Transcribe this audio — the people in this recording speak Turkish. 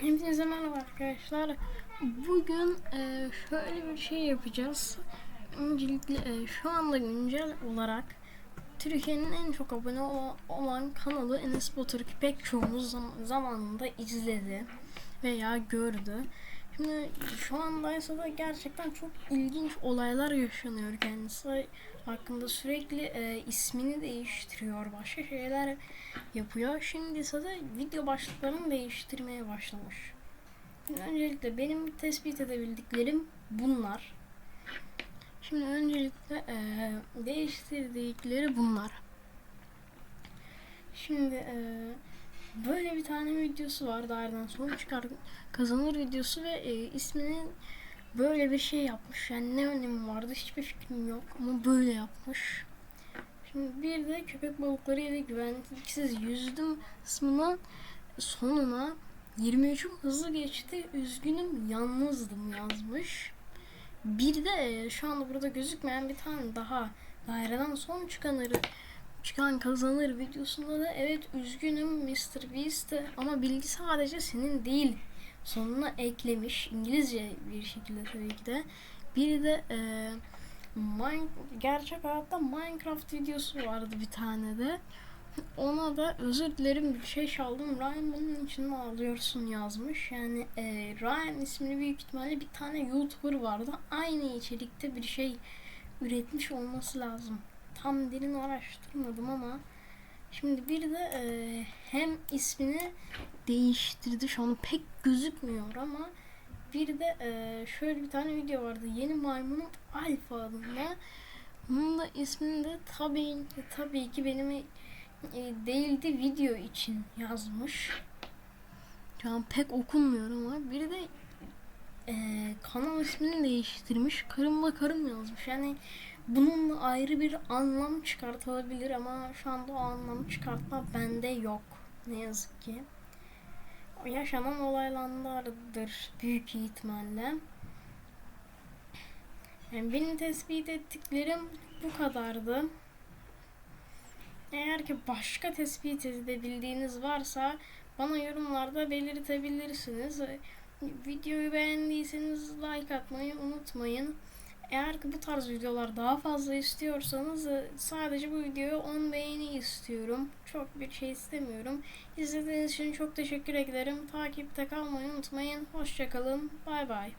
Hepinize merhaba arkadaşlar. Bugün e, şöyle bir şey yapacağız. Öncelikle e, şu anda güncel olarak Türkiye'nin en çok abone ola- olan kanalı Enes Batur ki pek çoğumuz zam- zamanında izledi veya gördü. Şimdi şu andaysa da gerçekten çok ilginç olaylar yaşanıyor kendisi hakkında sürekli e, ismini değiştiriyor başka şeyler yapıyor. Şimdi ise de video başlıklarını değiştirmeye başlamış. Öncelikle benim tespit edebildiklerim bunlar. Şimdi öncelikle eee, değiştirdikleri bunlar. Şimdi eee, böyle bir tane videosu var. Daireden sonuç çıkar kazanır videosu ve eee, isminin böyle bir şey yapmış. Yani ne önemi vardı hiçbir fikrim yok ama böyle yapmış. Şimdi bir de köpek balıkları ile güvenliksiz yüzdüm kısmının sonuna 23'üm hızlı geçti. Üzgünüm yalnızdım yazmış. Bir de e, şu anda burada gözükmeyen bir tane daha daireden son çıkanları çıkan kazanır videosunda da evet üzgünüm Mr. Beast ama bilgi sadece senin değil sonuna eklemiş İngilizce bir şekilde tabii ki de. Bir de e, Mine, gerçek hayatta Minecraft videosu vardı bir tane de. Ona da özür dilerim bir şey çaldım. Ryan bunun için mi ağlıyorsun yazmış. Yani e, Ryan ismini büyük ihtimalle bir tane YouTuber vardı. Aynı içerikte bir şey üretmiş olması lazım. Tam derin araştırmadım ama şimdi bir de e, hem ismini değiştirdi. Şu an pek gözükmüyor ama bir de e, şöyle bir tane video vardı. Yeni maymunun alfa adında. Bunun da ismini de tabii, tabii ki benim e, değildi video için yazmış. Şu an pek okunmuyor ama bir de e, kanal ismini değiştirmiş. Karımla karım yazmış. Yani bununla ayrı bir anlam çıkartılabilir ama şu anda o anlamı çıkartma bende yok. Ne yazık ki. Yaşanan olaylardır büyük ihtimalle. Yani benim tespit ettiklerim bu kadardı. Eğer ki başka tespit edebildiğiniz varsa bana yorumlarda belirtebilirsiniz. Videoyu beğendiyseniz like atmayı unutmayın. Eğer bu tarz videolar daha fazla istiyorsanız e, sadece bu videoya 10 beğeni istiyorum. Çok bir şey istemiyorum. İzlediğiniz için çok teşekkür ederim. Takipte kalmayı unutmayın. Hoşçakalın. Bay bay.